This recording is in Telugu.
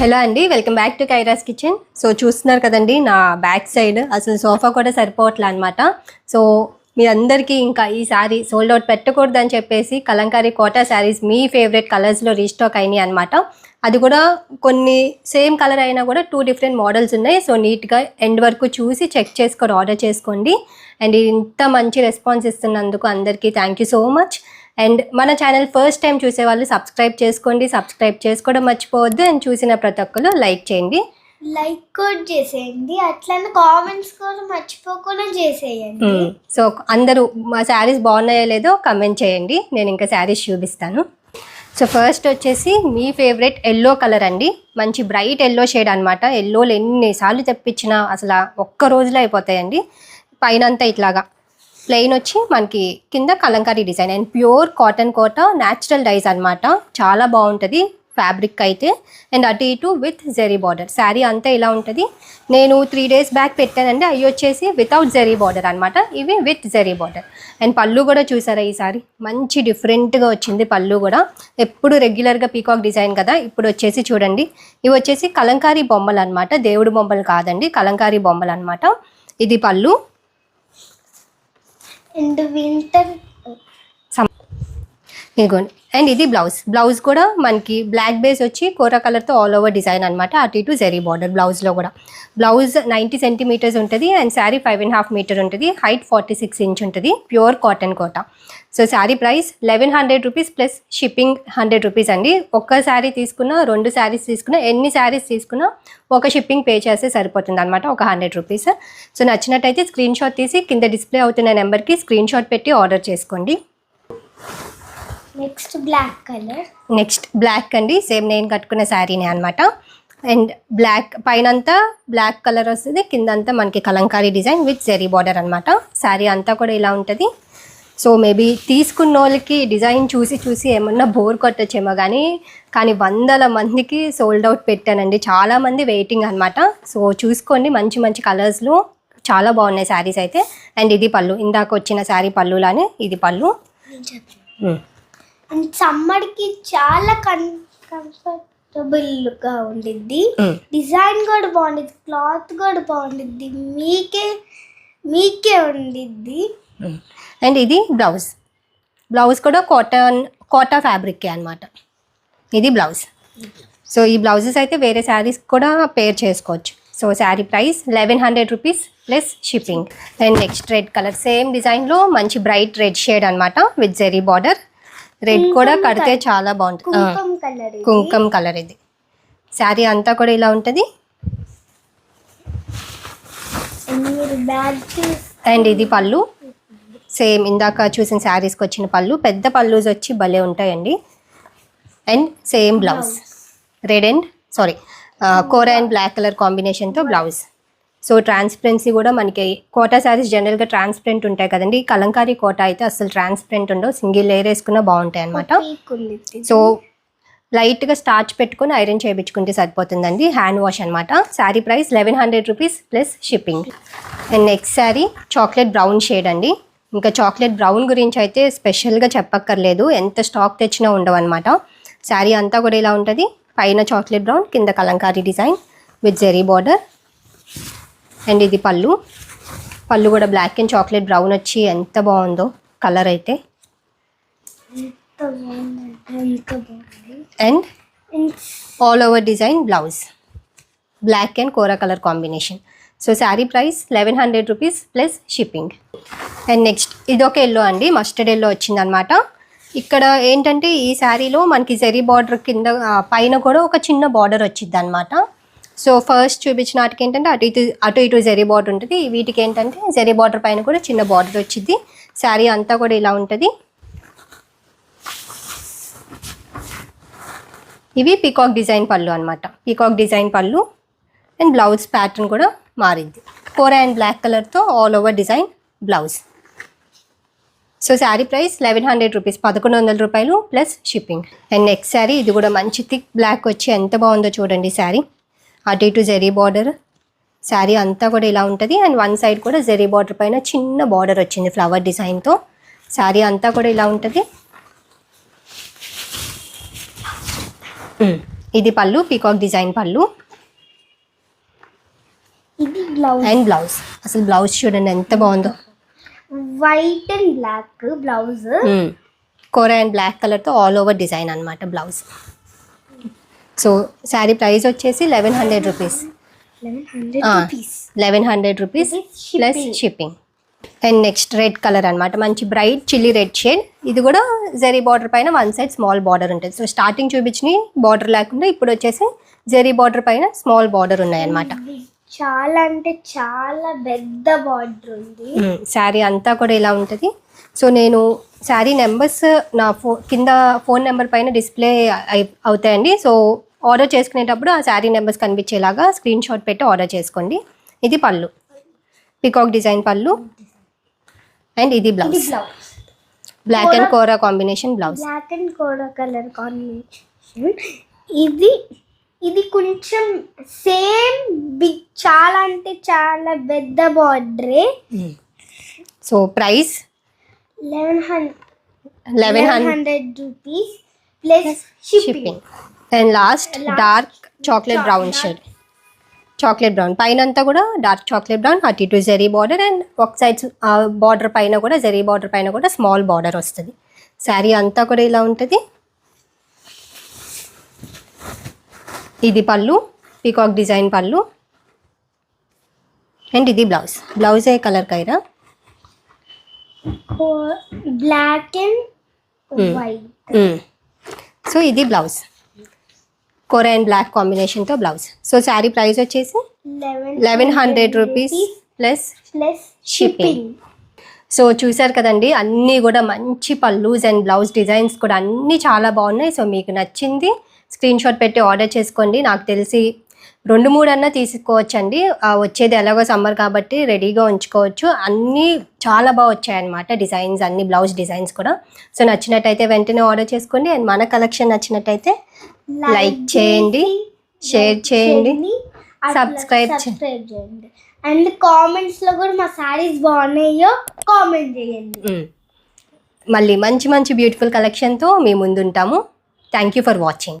హలో అండి welcome back to Kaira's kitchen. So చూస్తున్నారు కదండి నా బ్యాక్ సైడ్ అసలు సోఫా కూడా సరిపోవట్లే అనమాట సో మీరందరికీ ఇంకా ఈ శారీ సోల్డ్ అవుట్ పెట్టకూడదని చెప్పేసి కలంకారీ కోటా శారీస్ మీ ఫేవరెట్ కలర్స్లో రీస్టాక్ అయినాయి అనమాట అది కూడా కొన్ని సేమ్ కలర్ అయినా కూడా టూ డిఫరెంట్ మోడల్స్ ఉన్నాయి. సో నీట్గా ఎండ్ వరకు చూసి చెక్ చేసుకొని ఆర్డర్ చేసుకోండి. అండ్ ఇంత మంచి రెస్పాన్స్ ఇస్తున్నందుకు అందరికీ thank you so much and మన ఛానల్ ఫస్ట్ టైం చూసే వాళ్ళు సబ్స్క్రైబ్ చేసుకోండి. సబ్స్క్రైబ్ చేసుకోవడం మర్చిపోవద్దు. అండ్ చూసిన ప్రతి ఒక్కరు లైక్ చేయండి. లైక్ కూడా చేసేయండి. అట్లనే కామెంట్స్ కూడా మర్చిపోకుండా చేసేయండి. సో అందరూ మా శారీస్ బాగున్నాయో లేదో కమెంట్ చేయండి. నేను ఇంకా శారీస్ చూపిస్తాను. సో ఫస్ట్ వచ్చేసి మీ ఫేవరెట్ ఎల్లో కలర్ అండి. మంచి బ్రైట్ ఎల్లో షేడ్ అనమాట ఎల్లోలు ఎన్నిసార్లు తెప్పించినా అసలు ఒక్క రోజులో అయిపోతాయండి. పైన అంతా ఇట్లాగా. ప్లెయిన్ వచ్చి మనకి కింద kalamkari design and pure cotton Kota natural dyes అనమాట చాలా బాగుంటుంది. ఫ్యాబ్రిక్ అయితే అండ్ అటు ఇటు విత్ జెరీ బార్డర్. శారీ అంతా ఇలా ఉంటుంది. నేను త్రీ డేస్ బ్యాక్ పెట్టానండి. అవి వచ్చేసి వితౌట్ జెరీ బార్డర్ అనమాట ఇవి విత్ జెరీ బార్డర్. అండ్ పళ్ళు కూడా చూసారా ఈ మంచి డిఫరెంట్గా వచ్చింది పళ్ళు కూడా. ఎప్పుడు రెగ్యులర్గా పీకాక్ డిజైన్ కదా. ఇప్పుడు వచ్చేసి చూడండి. ఇవి వచ్చేసి కలంకారీ బొమ్మలు అనమాట దేవుడు బొమ్మలు కాదండి. కలంకారీ బొమ్మలు అనమాట ఇది పళ్ళు. అండ్ వింటర్ ఇదిగోండి అండ్ ఇది బ్లౌజ్. బ్లౌజ్ కూడా మనకి బ్లాక్ బేస్ వచ్చి కోరా కలర్తో ఆల్ ఓవర్ డిజైన్ అనమాట అటు ఇటు జెరీ బార్డర్ బ్లౌజ్లో కూడా. బ్లౌజ్ నైంటీ సెంటీమీటర్స్ ఉంటుంది and sari five and half metre ఉంటుంది. హైట్ ఫార్టీ సిక్స్ ఇంచ్ ఉంటుంది. Pure cotton Kota. So sari price eleven hundred rupees plus shipping hundred rupees అండి. ఒక్క శారీ తీసుకున్నా రెండు శారీస్ తీసుకున్నా ఎన్ని శారీస్ తీసుకున్నా ఒక షిప్పింగ్ పే చేస్తే సరిపోతుంది అనమాట ఒక హండ్రెడ్ రూపీస్. సో నచ్చినట్టయితే స్క్రీన్ షాట్ తీసి కింద డిస్ప్లే అవుతున్న నెంబర్కి స్క్రీన్ షాట్ పెట్టి ఆర్డర్ చేసుకోండి. Next black colour. Next black అండి సేమ్ నేను కట్టుకున్న శారీనే అనమాట అండ్ బ్లాక్ పైనంతా బ్లాక్ కలర్ వస్తుంది కిందంతా మనకి kalamkari design with zari border అనమాట శారీ అంతా కూడా ఇలా ఉంటుంది. సో మేబీ తీసుకున్న వాళ్ళకి డిజైన్ చూసి చూసి ఏమన్నా బోర్ కొట్టచ్చేమో కానీ కానీ వందల మందికి సోల్డ్ అవుట్ పెట్టానండి. చాలామంది వెయిటింగ్ అనమాట సో చూసుకోండి మంచి మంచి కలర్స్లో చాలా బాగున్నాయి శారీస్ అయితే. అండ్ ఇది పళ్ళు ఇందాక వచ్చిన శారీ పళ్ళులానే ఇది పళ్ళు. అండ్ సమ్మర్కి చాలా కన్ కంఫర్టబుల్గా ఉండిద్ది. డిజైన్ కూడా బాగుండిద్ది క్లాత్ కూడా బాగుండిద్ది మీకే మీకే ఉండిద్ది. అండ్ ఇది బ్లౌజ్. బ్లౌజ్ కూడా కాటన్ కోటా ఫ్యాబ్రిక్ అనమాట ఇది బ్లౌజ్. సో ఈ బ్లౌజెస్ అయితే వేరే శారీస్ కూడా పేర్ చేసుకోవచ్చు. So sari price eleven hundred rupees plus shipping. And next red colour same డిజైన్లో మంచి బ్రైట్ రెడ్ షేడ్ అనమాట విత్ జెరీ బార్డర్. రెడ్ కూడా కడితే. చాలా బాగుంటుంది. కుంకుమ కలర్ ఇది. శారీ అంతా కూడా ఇలా ఉంటుంది. అండ్ ఇది పళ్ళు. సేమ్ ఇందాక చూసిన శారీస్కి వచ్చిన పళ్ళు. పెద్ద పళ్ళుస్ వచ్చి భలే ఉంటాయండి. And same blouse. Red and sari kora and black colour కాంబినేషన్తో బ్లౌజ్. సో ట్రాన్స్పరెన్సీ కూడా మనకి కోటా శారీస్ జనరల్గా ట్రాన్స్పరెంట్ ఉంటాయి కదండి. కలంకారీ కోటా అయితే అసలు ట్రాన్స్పరెంట్ ఉండవు. సింగిల్ లేయర్ వేసుకున్నా బాగుంటాయి అనమాట సో లైట్గా స్టార్చ్ పెట్టుకొని ఐరన్ చేయించుకుంటే సరిపోతుందండి. హ్యాండ్ వాష్ అనమాట sari price eleven hundred rupees plus shipping and next sari chocolate brown shade అండి. ఇంకా చాక్లెట్ బ్రౌన్ గురించి అయితే స్పెషల్గా చెప్పక్కర్లేదు. ఎంత స్టాక్ తెచ్చినా ఉండవు అనమాట శారీ అంతా కూడా ఇలా ఉంటుంది? పైన చాక్లెట్ బ్రౌన్ కింద kalamkari design with zari border and ఇది పళ్ళు. పళ్ళు కూడా బ్లాక్ అండ్ చాక్లెట్ బ్రౌన్ వచ్చి ఎంత బాగుందో కలర్ అయితే. And all over design blouse black and kora colour combination so sari price eleven hundred rupees plus shipping and next ఇదొక ఎల్లో అండి. మస్టర్డ్ ఎల్లో వచ్చిందనమాట ఇక్కడ ఏంటంటే ఈ శారీలో మనకి జెరీ బార్డర్ కింద పైన కూడా ఒక చిన్న బార్డర్ వచ్చింది అనమాట సో ఫస్ట్ చూపించిన వాటికి ఏంటంటే అటు ఇటు అటు ఇటు జెరీ బార్డర్ ఉంటుంది. వీటికి ఏంటంటే జెరీ బార్డర్ పైన కూడా చిన్న బార్డర్ వచ్చింది శారీ అంతా కూడా ఇలా ఉంటుంది. ఇవి పీకాక్ డిజైన్ పళ్ళు అనమాట పీకాక్ డిజైన్ పళ్ళు అండ్ బ్లౌజ్ ప్యాటర్న్ కూడా మారింది. కోరా అండ్ బ్లాక్ కలర్తో all over design blouse so sari price eleven hundred rupees పదకొండు వందల రూపాయలు plus shipping and next sari ఇది కూడా మంచి థిక్ బ్లాక్ వచ్చి ఎంత బాగుందో చూడండి శారీ. అటు ఇటు జెరీ బార్డర్. శారీ అంతా కూడా ఇలా ఉంటుంది. అండ్ వన్ సైడ్ కూడా జెరీ బార్డర్ పైన చిన్న బార్డర్ వచ్చింది ఫ్లవర్ డిజైన్తో శారీ అంతా కూడా ఇలా ఉంటుంది. ఇది పళ్ళు పీకాక్ డిజైన్ పళ్ళు. ఇది బ్లౌజ్. And blouse. అసలు బ్లౌజ్ చూడండి ఎంత బాగుందో. White and black blouse. Kora and black కలర్తో ఆల్ ఓవర్ డిజైన్ అనమాట బ్లౌజ్. సో శారీ ప్రైస్ వచ్చేసి eleven hundred rupees. Eleven hundred. Rupees. Plus. Shipping and next red colour అనమాట మంచి బ్రైట్ చిల్లీ రెడ్ షేడ్ ఇది కూడా జెరీ బార్డర్ పైన వన్ సైడ్ స్మాల్ బార్డర్ ఉంటుంది. సో స్టార్టింగ్ చూపించిన బార్డర్ లేకుండా ఇప్పుడు వచ్చేసి జెరీ బార్డర్ పైన స్మాల్ బార్డర్ ఉన్నాయన్నమాట. చాలా అంటే చాలా పెద్ద బార్డర్ ఉంది. శారీ అంతా కూడా ఇలా ఉంటుంది. సో నేను శారీ నెంబర్స్ నా ఫో కింద ఫోన్ నెంబర్ పైన డిస్ప్లే అవుతాయండి. సో ఆర్డర్ చేసుకునేటప్పుడు ఆ శారీ నెంబర్స్ కనిపించేలాగా స్క్రీన్ షాట్ పెట్టి ఆర్డర్ చేసుకోండి. ఇది పళ్ళు. పికాక్ డిజైన్ పళ్ళు. అండ్ ఇది blouse. Black and Kora combination blouse. Black and కోడ కలర్ కాంబినేషన్. ఇది ఇది కొంచెం సేమ్ బిగ్ చాలా అంటే చాలా పెద్ద బార్డరే. So price? Eleven hundred eleven hundred hundred rupees plus shipping. Shipping and last dark chocolate brown shade chocolate brown పైన అంతా కూడా డార్క్ చాక్లెట్ బ్రౌన్ అటు ఇటు జెరీ బార్డర్ అండ్ ఒక సైడ్ బార్డర్ పైన కూడా జెరీ బార్డర్ పైన కూడా స్మాల్ బార్డర్ వస్తుంది. శారీ అంతా కూడా ఇలా ఉంటుంది. ఇది పళ్ళు పీకాక్ డిజైన్ పళ్ళు. అండ్ ఇది blouse blouse A colour Kaira black and. White so ఇది బ్లౌజ్ కోరా అండ్ బ్లాక్ కాంబినేషన్తో బ్లౌజ్. సో శారీ ప్రైస్ వచ్చేసి eleven hundred rupees plus plus. Shipping. So చూసారు కదండి అన్నీ కూడా మంచి పల్లూస్ అండ్ బ్లౌజ్ డిజైన్స్ కూడా అన్నీ చాలా బాగున్నాయి. సో మీకు నచ్చింది స్క్రీన్ షాట్ పెట్టి ఆర్డర్ చేసుకోండి. నాకు తెలిసి రెండు మూడు అన్నా తీసుకోవచ్చండి వచ్చేది ఎలాగో సమ్మర్ కాబట్టి రెడీగా ఉంచుకోవచ్చు. అన్నీ చాలా బాగా వచ్చాయన్నమాట డిజైన్స్ అన్ని బ్లౌజ్ డిజైన్స్ కూడా. సో నచ్చినట్టయితే వెంటనే ఆర్డర్ చేసుకోండి. అండ్ మన కలెక్షన్ నచ్చినట్టయితే లైక్ చేయండి షేర్ చేయండి సబ్స్క్రైబ్ చేయండి. అండ్ కామెంట్స్లో కూడా మా సారీస్ బాగున్నాయో కామెంట్ చేయండి. మళ్ళీ మంచి మంచి బ్యూటిఫుల్ కలెక్షన్తో మీ ముందుంటాము. Thank you for watching